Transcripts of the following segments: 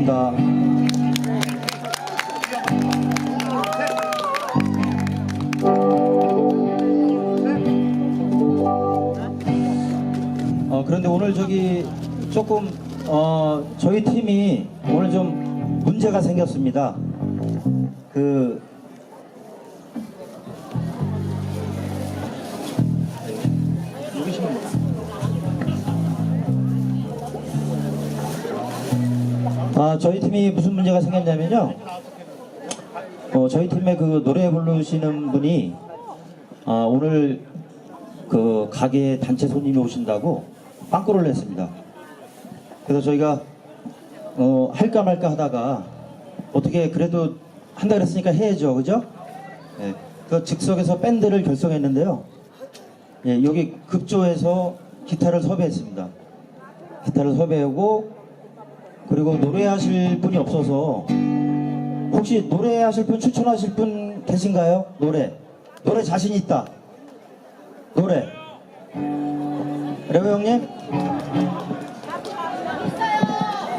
부탁드리겠습니다. 어, 그런데 오늘 저기 조금 어, 저희 팀이 오늘 좀 문제가 생겼습니다. 그 아, 저희 팀이 무슨 문제가 생겼냐면요. 어, 저희 팀에 그 노래 부르시는 분이 아, 오늘 그 가게 단체 손님이 오신다고 빵꾸를 냈습니다. 그래서 저희가 어, 할까 말까 하다가 어떻게 그래도 한다 그랬으니까 해야죠, 그죠? 예, 그 즉석에서 밴드를 결성했는데요. 예, 여기 급조해서 기타를 섭외했습니다. 기타를 섭외하고 그리고 노래하실 분이 없어서 혹시 노래하실 분 추천하실 분 계신가요? 노래 노래 자신 있다. 노래 레오 형님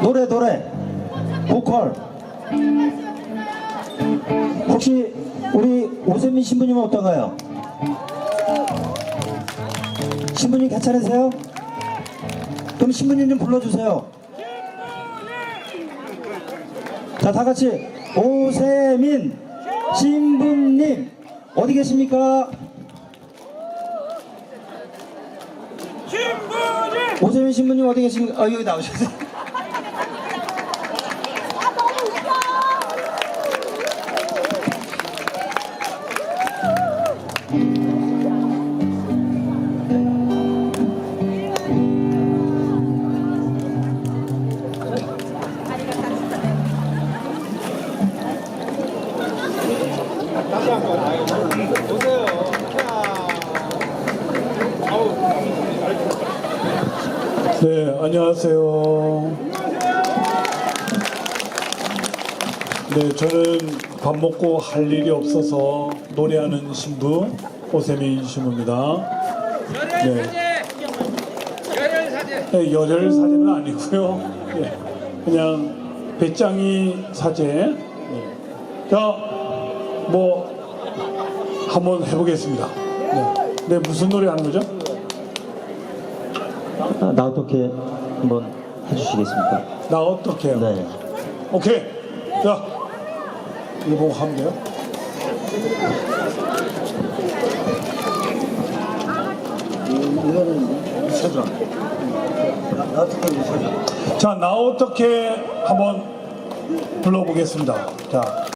노래 노래 보컬 혹시 우리 오세민 신부님은 어떤가요? 신부님 괜찮으세요? 그럼 신부님 좀 불러주세요. 자, 다 같이 오세민 신부님 어디 계십니까? 신부님! 오세민 신부님 어디 계십니까? 아, 여기 나오셨어요. 네, 안녕하세요. 네, 저는 밥 먹고 할 일이 없어서 노래하는 신부 오세민 신부입니다. 네. 열혈 사제! 네, 열혈 사제는 아니고요. 네, 그냥 배짱이 사제. 네. 자, 뭐 한번 해보겠습니다. 네, 네 무슨 노래 하는 거죠? 아, 나 어떻게 한번 해주시겠습니까? 나 어떻게 해요? 네. 오케이. 자, 이거 보고 하면 돼요. 이거는 서죠. 나, 나 어떻게 서죠? 자, 나 어떻게 한번 불러보겠습니다. 자,